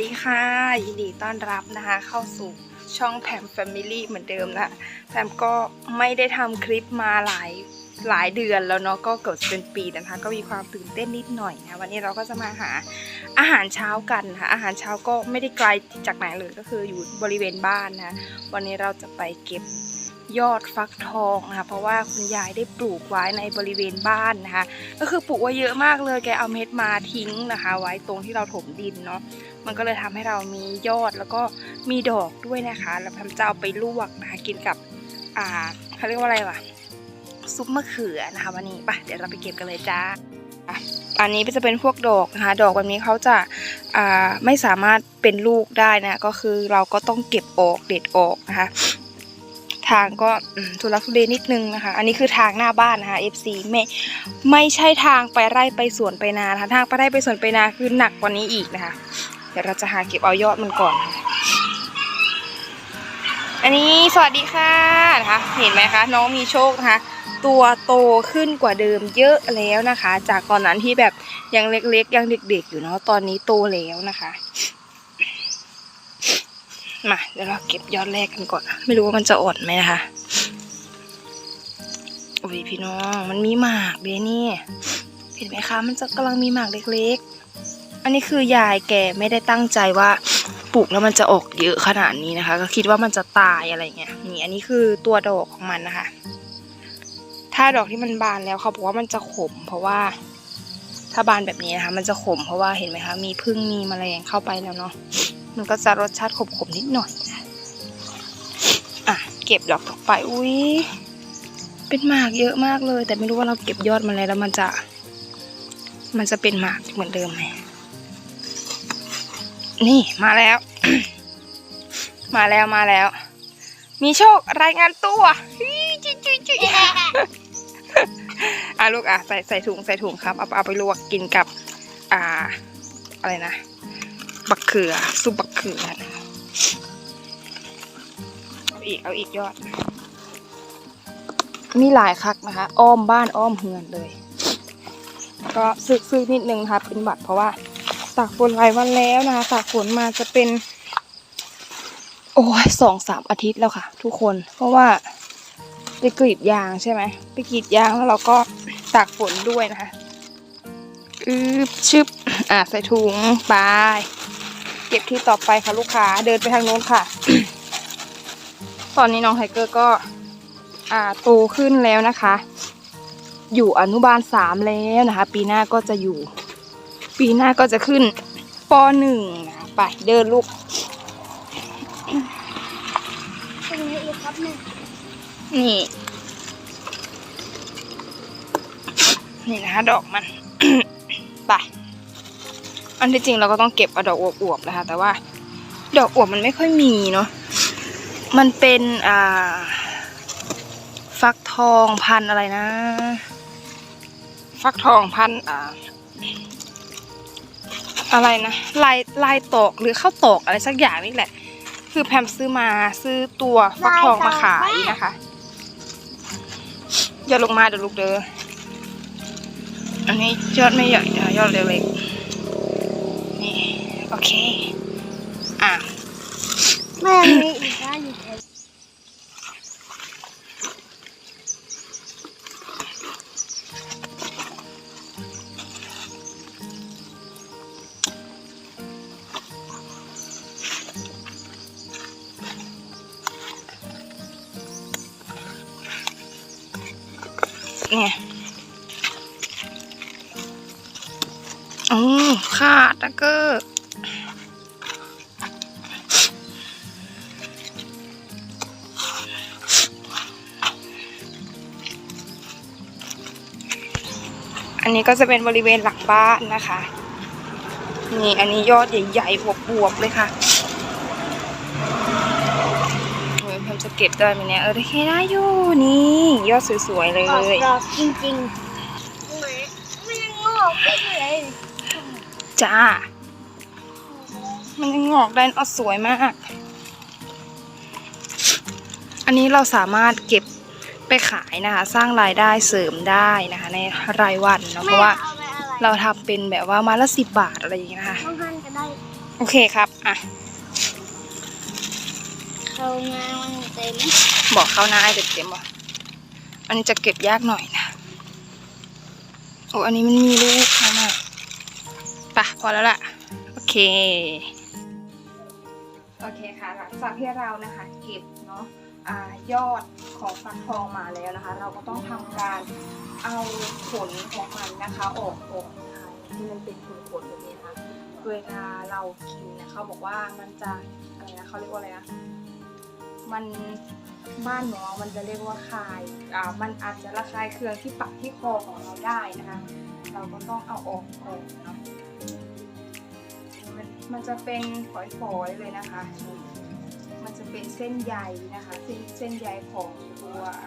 ดีค่ะ ยินดีต้อนรับนะคะ เข้าสู่ช่องแพมแฟมิลี่เหมือนเดิมนะแพมก็ไม่ได้ทำคลิปมาหลายหลายเดือนแล้วเนาะก็เกือบจะเป็นปีนะคะ ก็มีความตื่นเต้นนิดหน่อยนะวันนี้เราก็จะมาหาอาหารเช้ากันนะคะอาหารเช้าก็ไม่ได้ไกลจากไหนเลยก็คืออยู่บริเวณบ้านนะวันนี้เราจะไปเก็บยอดฟักทองนะคะเพราะว่าคุณยายได้ปลูกไว้ในบริเวณบ้านนะคะ ก็คือปลูกไว้เยอะมากเลยแกเอาเม็ดมาทิ้งนะคะ ไว้ตรงที่เราถมดินเนาะ มันก็เลยทำให้เรามียอดแล้วก็มีดอกด้วยนะคะแล้วแพมจะเอาไปลวกนะคะกินกับอ่าเขาเรียกว่าอะไรวะซุปมะเขือนะคะวันนี้ไปเดี๋ยวเราไปเก็บกันเลยจ้าอันนี้จะเป็นพวกดอกนะคะดอกแบบนี้เขาจะอ่าไม่สามารถเป็นลูกได้นะก็คือเราก็ต้องเก็บออกเด็ดออกนะคะ ทางก็ทุลักทุเลนิดนึงนะคะ อันนี้คือทางหน้าบ้านนะคะ FC ไม่ไม่ใช่ทางไปไร่ไปสวนไปนานะคะทางไปไร่ไปสวนไปนาคือหนักกว่านี้อีกนะคะ เดี๋ยวเราจะหาเก็บเอายอดมันก่อนค่ะ อันนี้สวัสดีค่ะนะคะ เห็นไหมคะน้องมีโชคนะคะ ตัวโตขึ้นกว่าเดิมเยอะแล้วนะคะ จากตอนนั้นที่แบบยังเล็กๆยังเด็ก ๆ อยู่เนาะตอนนี้โตแล้วนะคะมาเดี๋ยวเราเก็บยอดแรกกันก่อน ไม่รู้ว่ามันจะอ่อนไหมนะคะอุ้ยพี่น้องมันมีหมากเลยนี่เห็นไหมคะ มันจะกำลังมีหมากเล็กๆ อันนี้คือยายแกไม่ได้ตั้งใจว่าปลูกแล้วมันจะออกเยอะขนาดนี้นะคะ ก็คิดว่ามันจะตายอะไรเงี้ยนี่อันนี้คือตัวดอกของมันนะคะ ถ้าดอกที่มันบานแล้วเขาบอกว่ามันจะขม เพราะว่า ถ้าบานแบบนี้นะคะ มันจะขมเพราะว่าเห็นไหมคะ มีพึ่งมีมแมลงเข้าไปแล้วเนาะมันก็จะรสชาติขมๆนิดหน่อยอะเก็บดอกต่อไปอุ้ยเป็นหมากเยอะมากเลย แต่ไม่รู้ว่าเราเก็บยอดมันแล้วมันจะ มันจะเป็นหมากเหมือนเดิมไหม นี่มาแล้ว มาแล้วมาแล้ว มีโชครายงานตัวจุ๊จุ๊จุ๊อะลูกอะใส่ใส่ถุงใส่ถุงครับเอาเอาไปลวกกินกับ อ่า อะไรนะบักเขือซุปบักเขือเอาอีกเอาอีกยอด มีหลายคักนะคะ อ้อมบ้านอ้อมเฮือนเลย ก็ซึกซึกนิดนึงนะคะเป็นบัตรเพราะว่าากฝนหลายวันแล้วนะคะตากฝนมาจะเป็น โอ้ยสองสามอาทิตย์แล้วค่ะ ทุกคน เพราะว่าไปกรีดยางใช่ไหมไปกรีดยางแล้วเราก็ตากฝนด้วยนะคะอืบชึบอะใส่ถุงไปเก็บที่ต่อไปค่ะลูกค้าเดินไปทางโน้นค่ะ ตอนนี้น้องไทเกอร์ก็ อ่าโตขึ้นแล้วนะคะ อยู่อนุบาลสามแล้วนะคะ ปีหน้าก็จะอยู่ ปีหน้าก็จะขึ้นปหนึ่งนะไปเดินลูกตรงนี้เลยครับแม่นี่ นี่นะคะดอกมัน ไป อันที่จริงเราก็ต้องเก็บเอาดอกอวบๆนะคะ แต่ว่า ดอกอวบมันไม่ค่อยมีเนาะ มันเป็นอ่า ฟักทองพันอะไรนะ ฟักทองพันอ่า อะไรนะลายลายตอกหรือข้าวตอกอะไรสักอย่างนี่แหละ คือแพมซื้อมาซื้อตัวฟักทองมาขายนะคะ อย่าลงมาเดี๋ยวลูกเด้ออันนี้ยอดไม่ใหญ่นะยอดเล็กๆนี่โอเคอะแม่มีอีกนะอยู่ แถวเนี่ยอ๋อขาดตะเกอร์อันนี้ก็จะเป็นบริเวณหลังบ้านนะคะ นี่อันนี้ยอดใหญ่ๆบวบๆเลยค่ะโอ้ยผมจะ เก็บได้ไหมเนี่ยเออได้แค่ได้อยู่นี่ยอดสวยๆเลยออกดอกจริงๆเหมือนมันยังงอกไม่เลยจ้า มันยังงอกได้เอาสวยมาก อันนี้เราสามารถเก็บไปขายนะคะ สร้างรายได้เสริมได้นะคะ ในรายวันเนาะเพราะว่าแม่อไปอะไรเราทำเป็นแบบว่ามาละสิบบาทอะไรอย่างเงี้ยนะคะต้องหั่นก็ได้โอเคครับ อะ เข้างานมันเต็มบอกเขานะไอเด็ดเต็มบ่อันนี้จะเก็บยากหน่อยนะโอ้อันนี้มันมีลูกนะมาปะพอแล้วล่ะ โอเค โอเคค่ะ หลังจากที่เรานะคะเก็บเนาะอ่ายอดของฟักทองมาแล้วนะคะ เราก็ต้องทำการเอาผลของมันนะคะออกก่อนนะคะที่มันเป็นผลๆแบบนี้นะคะเวลาเรากินนะเขาบอกว่ามันจะอะไรนะเขาเรียกว่าอะไรนะ มันบ้านหมอมันจะเรียกว่าคายอ่ามันอาจจะระคายเคืองที่ปากที่คอของเราได้นะคะ เราก็ต้องเอาออกก่อนเนาะมันจะเป็นฝอยๆเลยนะคะ มันจะเป็นเส้นใยนะคะ เส้นเส้นใยของตัวอ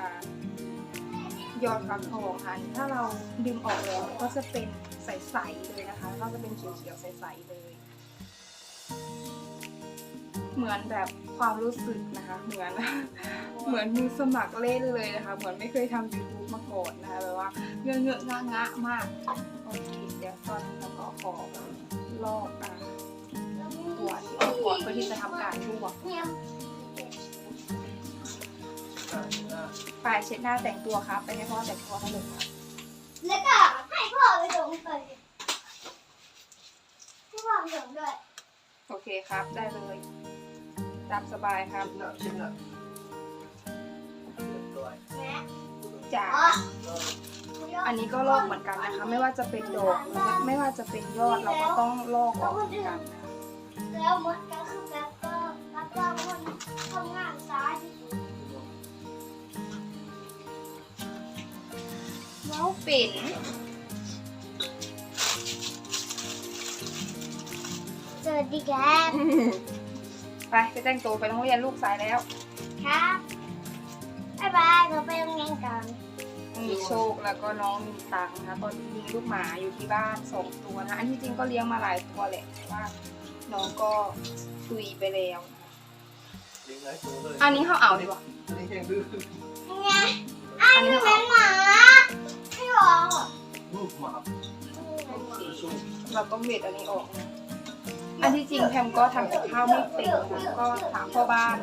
ยอดฟักทองค่ะ ถ้าเราดึงออกแล้วก็จะเป็นใสๆเลยนะคะ ก็จะเป็นเขียวๆใสๆเลย เหมือนแบบความรู้สึกนะคะ เหมือนเหมือนมือสมัครเล่นเลยนะคะ เหมือนไม่เคยทำ YouTube มาก่อนนะคะแบบว่าเงอะเงอะงะงะมากโอเคเดี๋ยวตอนนี้เราก็ขอลอกอะตัวที่ออกก่อนเพื่อที่จะทำการลวกเนี่ยไปเช็ดหน้าแต่งตัวครับ ไปให้พ่อแต่งตัวให้เลยครับแล้วก็ให้พ่อไปส่งไปให้พ่อไปส่งด้วยโอเคครับ ได้เลย ตามสบายครับแม่จ้าอ๋ออันนี้ก็ลอกเหมือนกันนะคะ ไม่ว่าจะเป็นดอกหรือไม่ไม่ว่าจะเป็นยอดเราก็ต้องลอกออกเหมือนกันนะคะแล้วมดก็คือแบบก็รับรองว่าทำงานซ้ายที่สุดเมาปิ่นสวัสดีครับ ไปไปแต่งตัวไปโรงเรียนลูกสายแล้วครับบ๊ายบายเราไปโรงเรียนกันมีโชคแล้วก็น้องมีตังค์นะคะตอนนี้มีลูกหมาอยู่ที่บ้านสองตัวนะ อันที่จริงก็เลี้ยงมาหลายตัวแหละแต่ว่า น้องก็ตุยไปแล้วอันนี้เขาเอาดีกว่าเนี่ยอันนี้เหเขามืเอาอนหมาไม่หรอกโอเคเราต้องเด็ดอันนี้ออกนะ อันที่จริงแพมก็ทำกับข้าวไม่เป็นนะก็ถามพ่อบ้าน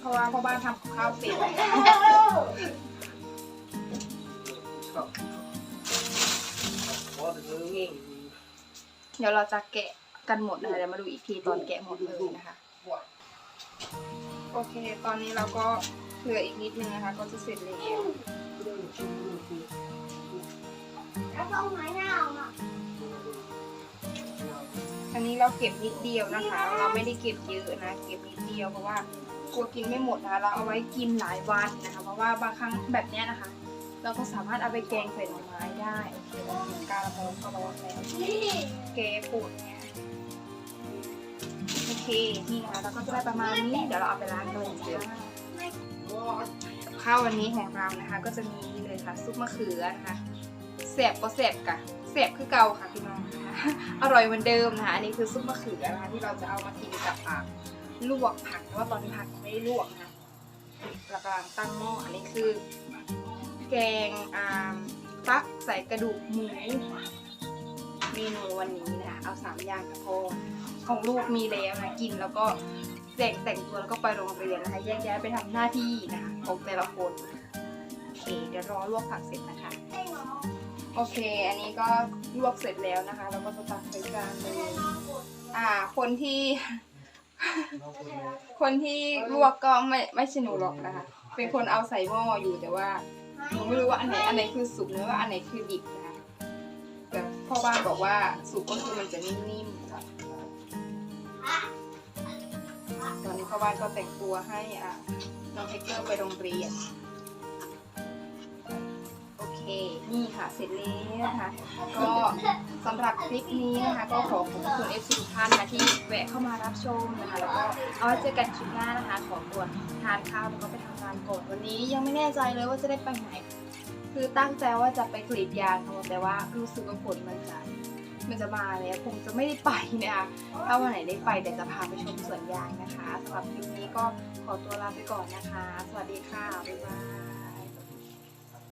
เพราะว่าพ่อบ้านทำกับข้าวเป็นเดี๋ยวเราจะแกะกันหมดนะคะเดี๋ยวมาดูอีกทีตอนแกะหมดเลยนะคะโอเค ตอนนี้เราก็เหลืออีกนิดนึงนะคะ ก็จะเสร็จแล้วแล้วต้องไม้หน้าออกมา อันนี้เราเก็บนิดเดียวนะคะ เราไม่ได้เก็บเยอะนะ เก็บนิดเดียวเพราะว่ากลัวกินไม่หมดนะคะเราเอาไว้กินหลายวันนะคะ เพราะว่าบางครั้งแบบเนี้ยนะคะ เราก็สามารถเอาไปแกงใส่หน่อไม้ได้โอเคเรากินกาละโมงก็ร้อนแล้วนี่เกปูดเนี่ยโอเคนี่นะคะเราก็จะได้ประมาณนี้เดี๋ยวเราเอาไปล้างกันเลยจ้ากับข้าววันนี้ของเรานะคะ ก็จะมีนี่เลยค่ะซุปมะเขือนะคะแสบก็แสบกะ แสบคือเก่าค่ะพี่น้องนะคะอร่อยเหมือนเดิมนะคะอันนี้คือซุปมะเขือนะคะที่เราจะเอามากินกับผักลวกผักเพราะว่าตอนนี้ผักไม่ได้ลวกนะคะเรากำลังตั้งหม้ออันนี้คือ แกงอ่าฟักใส่กระดูกหมูเมนูวันนี้นะคะเอาสามอย่างกับพอของลูกมีแล้วนะกินแล้วก็แต่งแต่งตัวแล้วก็ไปโรงเรียนนะคะแยกย้ายไปทำหน้าที่นะคะของแต่ละคนโอเคเดี๋ยวรอลวกผักเสร็จนะคะ โอเค อันนี้ก็ลวกเสร็จแล้วนะคะ เราก็จะตักใส่จานเลยอ่า คนที่ คนที่ลวกก็ไม่ไม่ใช่หนูหรอกนะคะ เป็นคนเอาใส่หม้ออยู่แต่ว่าหนูไม่รู้ว่าอันไหนอันไหนคือสุกหรือว่าอันไหนคือดิบนะคะแต่พ่อบ้านบอกว่าสุกก็คือมันจะนิ่มๆค่ะตอนนี้พ่อบ้านก็แต่งตัวให้อะน้องเฮกเกอร์ไปโรงเรียน เค นี่ค่ะเสร็จแล้วนะคะ ก็สำหรับคลิปนี้นะคะ ก็ขอขอบคุณเอฟซีทุกท่านนะที่แวะเข้ามารับชมนะคะ แล้วก็เอาไว้เจอกันคลิปหน้านะคะ ขอตัวทานข้าวแล้วก็ไปทำงานก่อนวันนี้ยังไม่แน่ใจเลยว่าจะได้ไปไหน คือตั้งใจว่าจะไปกรีดยางค่ะแต่ว่ารู้สึกว่าฝนมันจะมันจะมาแล้วคงจะไม่ได้ไปนะคะถ้าวันไหนได้ไปเดี๋ยวจะพาไปชมสวนยางนะคะสำหรับคลิปนี้ก็ขอตัวลาไปก่อนนะคะ สวัสดีค่ะบ๊ายบาย